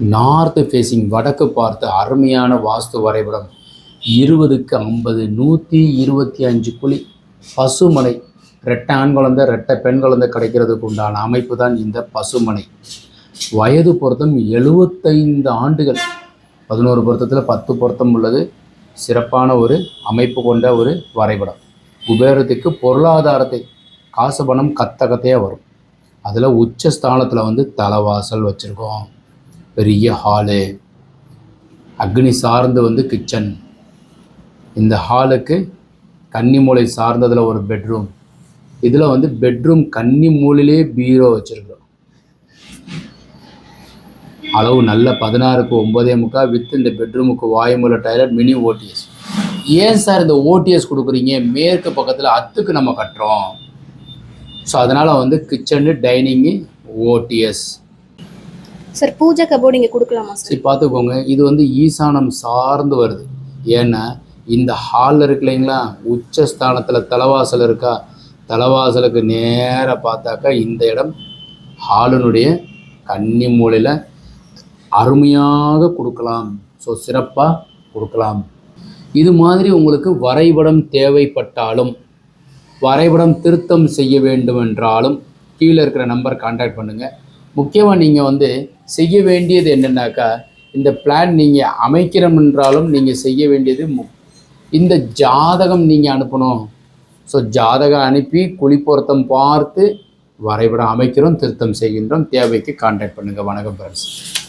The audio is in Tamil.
நார்த்து ஃபேஸிங் வடக்கு பார்த்து அருமையான வாஸ்து வரைபடம். இருபதுக்கு ஐம்பது நூற்றி இருபத்தி அஞ்சு குழி பசுமனை ரெட்டை ஆண் குழந்தை ரெட்டை பெண் குழந்தை கிடைக்கிறதுக்கு உண்டான அமைப்பு தான் இந்த பசுமனை. வயது பொருத்தம் எழுபத்தைந்து ஆண்டுகள். பதினோரு பொருத்தத்தில் பத்து பொருத்தம் உள்ளது. சிறப்பான ஒரு அமைப்பு கொண்ட ஒரு வரைபடம். குபேரத்துக்கு பொருளாதாரத்தை காசு பணம் கத்த கத்தையாக வரும். அதில் உச்ச ஸ்தானத்தில் வந்து தலைவாசல் வச்சுருக்கோம். பெரிய ஹாலு. அக்னி சார்ந்து வந்து கிச்சன். இந்த ஹாலுக்கு கன்னி மூலை சார்ந்ததில் ஒரு பெட்ரூம். இதில் வந்து பெட்ரூம் கன்னி மூலையிலே பீரோ வச்சுருக்கிறோம். அளவு நல்ல பதினாறுக்கு ஒம்பதே முக்கால் வித் இந்த பெட்ரூமுக்கு வாயுமூல டைலட் மினி ஓடிஎஸ் ஏன் சார் இந்த ஓடிஎஸ் கொடுக்குறீங்க? மேற்கு பக்கத்தில் அத்துக்கு நம்ம கட்டுறோம். ஸோ அதனால் வந்து kitchen dining OTS sir pooja cupboard இங்கே கொடுக்கலாமா சார்? சரி பார்த்துக்கோங்க. இது வந்து ஈசானம் சார்ந்து வருது. ஏன்னா இந்த ஹாலில் இருக்கு இல்லைங்களா? உச்சஸ்தானத்தில் தலைவாசல் இருக்கா? தலைவாசலுக்கு நேராக பார்த்தாக்கா இந்த இடம் ஹாலினுடைய கன்னி மூலையில் அருமையாக கொடுக்கலாம். ஸோ சிறப்பாக கொடுக்கலாம். இது மாதிரி உங்களுக்கு வரைபடம் தேவைப்பட்டாலும் வரைபடம் திருத்தம் செய்ய வேண்டுமென்றாலும் கீழே இருக்கிற நம்பர் கான்டாக்ட் பண்ணுங்கள் முக்கியமாக நீங்கள் வந்து செய்ய வேண்டியது என்னென்னாக்கா இந்த பிளான் நீங்கள் அமைக்கிறோம் என்றாலும் நீங்கள் செய்ய வேண்டியது மு- இந்த ஜாதகம் நீங்கள் அனுப்பணும். ஸோ ஜாதகம் அனுப்பி குழி பொருத்தம் பார்த்து வரைபடம் அமைக்கிறோம் திருத்தம் செய்கின்றோம். தேவைக்கு கான்டாக்ட் பண்ணுங்கள் வணக்கம் ஃப்ரெண்ட்ஸ்